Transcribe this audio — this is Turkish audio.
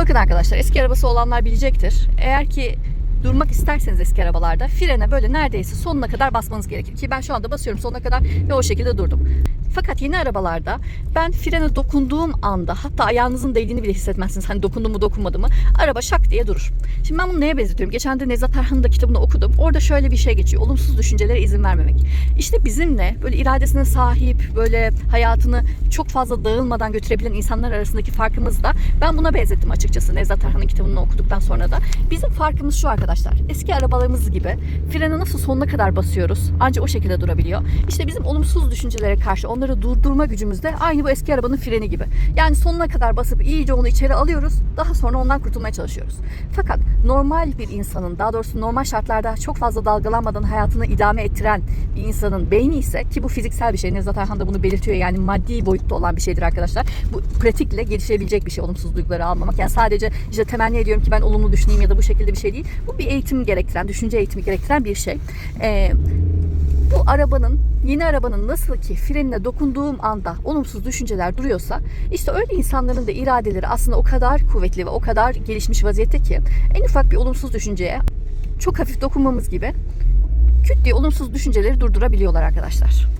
Bakın arkadaşlar eski arabası olanlar bilecektir. Eğer ki durmak isterseniz eski arabalarda frene böyle neredeyse sonuna kadar basmanız gerekir. Ki ben şu anda basıyorum sonuna kadar ve o şekilde durdum. Fakat yeni arabalarda ben frene dokunduğum anda hatta ayağınızın değdiğini bile hissetmezsiniz. Hani dokundu mu dokunmadı mı araba şak diye durur. Şimdi ben bunu neye benzetiyorum? Geçen de Nevzat Erhan'ın da kitabını okudum. Orada şöyle bir şey geçiyor. Olumsuz düşüncelere izin vermemek. İşte bizimle böyle iradesine sahip, böyle hayatını çok fazla dağılmadan götürebilen insanlar arasındaki farkımız da ben buna benzettim açıkçası Nevzat Erhan'ın kitabını okuduktan sonra da. Bizim farkımız şu arkadaşlar. Eski arabalarımız gibi frene nasıl sonuna kadar basıyoruz ancak o şekilde durabiliyor. İşte bizim olumsuz düşüncelere karşı onları durdurma gücümüz de aynı bu eski arabanın freni gibi. Yani sonuna kadar basıp iyice onu içeri alıyoruz. Daha sonra ondan kurtulmaya çalışıyoruz. Fakat normal bir insanın daha doğrusu normal şartlarda çok fazla dalgalanmadan hayatını idame ettiren bir insanın beyni ise ki bu fiziksel bir şey. Nevzat Erhan da bunu belirtiyor. Yani maddi boyutta olan bir şeydir arkadaşlar. Bu pratikle gelişebilecek bir şey olumsuz duyguları almamak. Yani sadece işte temenni ediyorum ki ben olumlu düşüneyim ya da bu şekilde bir şey değil. Bu bir eğitim gerektiren, düşünce eğitimi gerektiren bir şey. Ee, bu arabanın yeni arabanın nasıl ki frenine dokunduğum anda olumsuz düşünceler duruyorsa işte öyle insanların da iradeleri aslında o kadar kuvvetli ve o kadar gelişmiş vaziyette ki en ufak bir olumsuz düşünceye çok hafif dokunmamız gibi küt diye olumsuz düşünceleri durdurabiliyorlar arkadaşlar.